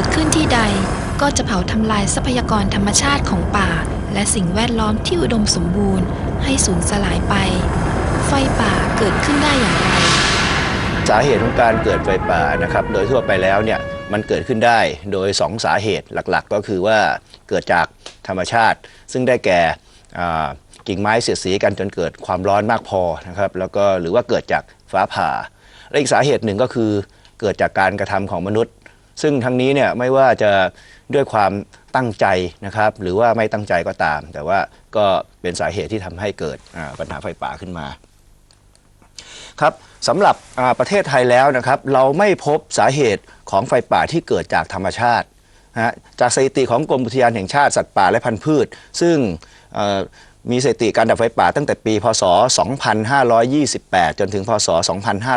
กิดขึ้นที่ใดก็จะเผาทำลายทรัพยากรธรรมชาติของป่า และสิ่งแวดล้อมที่อุดมสมบูรณ์ ให้สูญสลายไป ไฟป่าเกิดขึ้นได้อย่างไร สาเหตุของการเกิดไฟป่านะครับ โดยทั่วไปแล้วเนี่ยมันเกิดขึ้นได้โดย 2 สาเหตุหลักๆ ก็คือว่าเกิดจากธรรมชาติ ซึ่งได้แก่กิ่งไม้เสียดสีกันจนเกิดความร้อนมากพอนะครับแล้วก็หรือว่าเกิดจากฟ้าผ่าและอีกสาเหตุหนึ่งก็คือเกิดจากการกระทำของมนุษย์ ซึ่งทั้งนี้เนี่ยไม่ว่าจะด้วยความตั้งใจนะครับ หรือว่าไม่ตั้งใจก็ตาม แต่ว่าก็เป็นสาเหตุที่ทำให้เกิดปัญหาไฟป่าขึ้นมาครับสำหรับประเทศไทยแล้วนะครับเราไม่พบสาเหตุของไฟป่าที่เกิดจากธรรมชาตินะจากสถิติของกรมอุทยานแห่งชาติสัตว์ป่าและพันธุ์พืช ซึ่งมีสถิติการดับไฟป่าตั้งแต่ปี พศ 2528 จนถึง พศ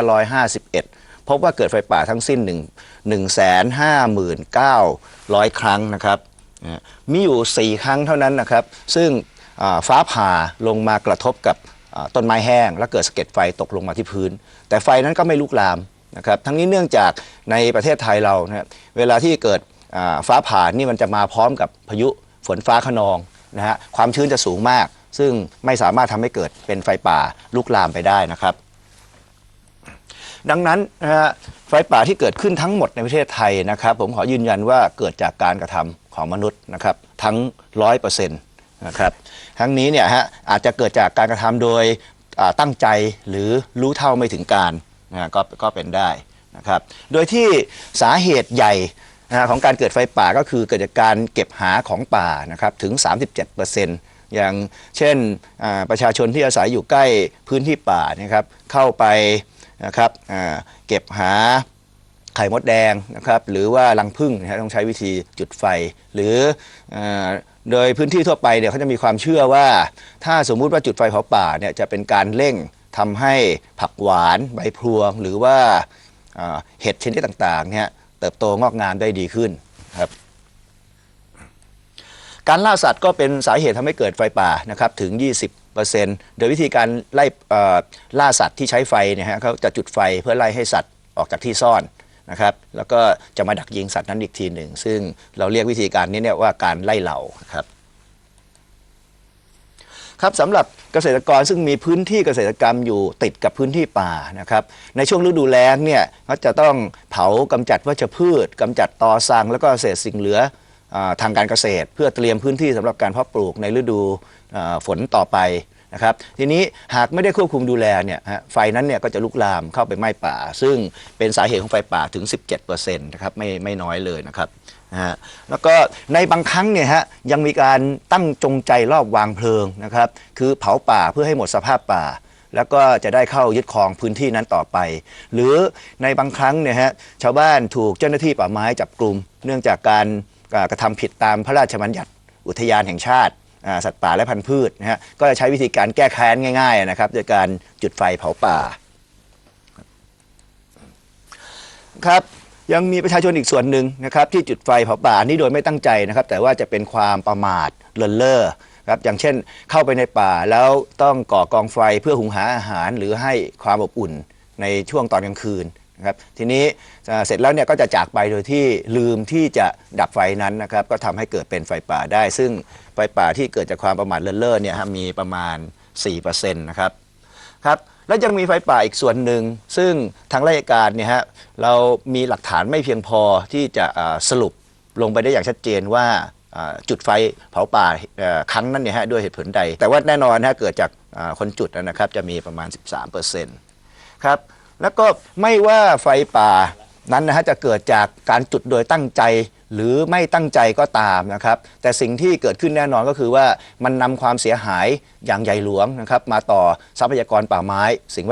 2551 พบว่าเกิดไฟป่าทั้งสิ้น 1 1 5 9 0 0 ครั้งนะครับ มีอยู่ 4 ครั้งเท่านั้นนะครับ ซึ่งฟ้าผ่าลงมากระทบกับต้นไม้แห้ง แล้วเกิดสะเก็ดไฟตกลงมาที่พื้น แต่ไฟนั้นก็ไม่ลุกลามนะครับ ทั้งนี้เนื่องจากในประเทศไทยเรานะเวลาที่เกิดฟ้าผ่านี่มันจะมาพร้อมกับพายุฝนฟ้าขนองนะฮะความชื้นจะสูงมาก ซึ่งไม่สามารถทำให้เกิดเป็นไฟป่าลุกลามไปได้นะครับ ดังนั้นนะฮะไฟป่าที่เกิดขึ้นทั้งหมดในประเทศไทยนะครับ ผมขอยืนยันว่าเกิดจากการกระทำของมนุษย์นะครับ ทั้งร้อยเปอร์เซ็นต์นะครับทั้งนี้เนี่ยฮะอาจจะเกิดจากการกระทำโดยตั้งใจหรือรู้เท่าไม่ถึงการนะก็ก็เป็นได้นะครับ โดยที่สาเหตุใหญ่ของการเกิดไฟป่าก็คือเกิดจากการเก็บหาของป่านะครับถึง 37%อย่างเช่นประชาชนที่อาศัยอยู่ใกล้พื้นที่ป่านะครับเข้าไป นะครับเก็บหาไข่มดแดงนะครับหรือว่ารังผึ้งนะฮะต้องใช้วิธีจุดไฟ หรืออโดยพื้นที่ทั่วไปเนี่ยเขาจะมีความเชื่อว่า ถ้าสมมุติว่าจุดไฟเผาป่าเนี่ยจะเป็นการเร่งทำให้ผักหวานใบพลวง หรือว่าเห็ดชนิดต่างๆเนี่ยเติบโตงอกงามได้ดีขึ้นครับการล่าสัตว์ก็เป็นสาเหตุทำให้เกิดไฟป่านะครับถึง 20 โดยวิธีการไล่ล่าสัตว์ที่ใช้ไฟเนี่ยฮะเขาจะจุดไฟเพื่อไล่ให้สัตว์ออกจากที่ซ่อนนะครับแล้วก็จะมาดักยิงสัตว์นั้นอีกทีหนึ่ง ซึ่งเราเรียกวิธีการนี้เนี่ยว่าการไล่เหล่าครับครับสำหรับเกษตรกรซึ่งมีพื้นที่เกษตรกรรมอยู่ติดกับพื้นที่ป่านะครับในช่วงฤดูแล้งเนี่ยเขาจะต้องเผากำจัดวัชพืชกำจัดตอสังแล้วก็เศษสิ่งเหลือ ทางการเกษตร เพื่อเตรียมพื้นที่สำหรับการเพาะปลูกในฤดูฝนต่อไปนะครับทีนี้หากไม่ได้ควบคุมดูแลเนี่ยไฟนั้นเนี่ยก็จะลุกลามเข้าไปไหม้ป่า ซึ่งเป็นสาเหตุของไฟป่าถึง 17%นะครับไม่ไม่น้อยเลยนะครับนะฮะแล้วก็ในบางครั้งเนี่ยฮะยังมีการตั้งจงใจรอบวางเพลิงนะครับคือเผาป่าเพื่อให้หมดสภาพป่า แล้วก็จะได้เข้ายึดครองพื้นที่นั้นต่อไป หรือในบางครั้งเนี่ยฮะชาวบ้านถูกเจ้าหน้าที่ป่าไม้จับกลุ่มเนื่องจากการ กระทำผิดตามพระราชบัญญัติอุทยานแห่งชาติสัตว์ป่าและพันธุ์พืชนะฮะก็จะใช้วิธีการแก้แค้นง่ายๆนะครับโดยการจุดไฟเผาป่าครับยังมีประชาชนอีกส่วนหนึ่งนะครับที่จุดไฟเผาป่าอันนี้โดยไม่ตั้งใจนะครับ แต่ว่าจะเป็นความประมาทเลินเล่อครับอย่างเช่นเข้าไปในป่าแล้วต้องก่อกองไฟเพื่อหุงหาอาหารหรือให้ความอบอุ่นในช่วงตอนกลางคืน นะครับทีนี้เสร็จแล้วเนี่ยก็จะจากไปโดยที่ลืมที่จะดับไฟนั้นนะครับก็ทำให้เกิดเป็นไฟป่าได้ ซึ่งไฟป่าที่เกิดจากความประมาทเลินเล่อเนี่ยฮะมีประมาณ 4%นะครับครับแล้วยังมีไฟป่าอีกส่วนหนึ่ง ซึ่งทางราชการเนี่ยฮะเรามีหลักฐานไม่เพียงพอที่จะสรุปลงไปได้อย่างชัดเจนว่าจุดไฟเผาป่าครั้งนั้นเนี่ยฮะด้วยเหตุผลใด แต่ว่าแน่นอนนะฮะเกิดจากคนจุดนะครับจะมีประมาณ 13%ครับ แล้วก็ไม่ว่าไฟป่านั้นนะฮะจะเกิดจากการจุดโดยตั้งใจหรือไม่ตั้งใจก็ตามนะครับ แต่สิ่งที่เกิดขึ้นแน่นอนก็คือว่ามันนำความเสียหายอย่างใหญ่หลวงนะครับ มาต่อทรัพยากรป่าไม้สิ่งแวด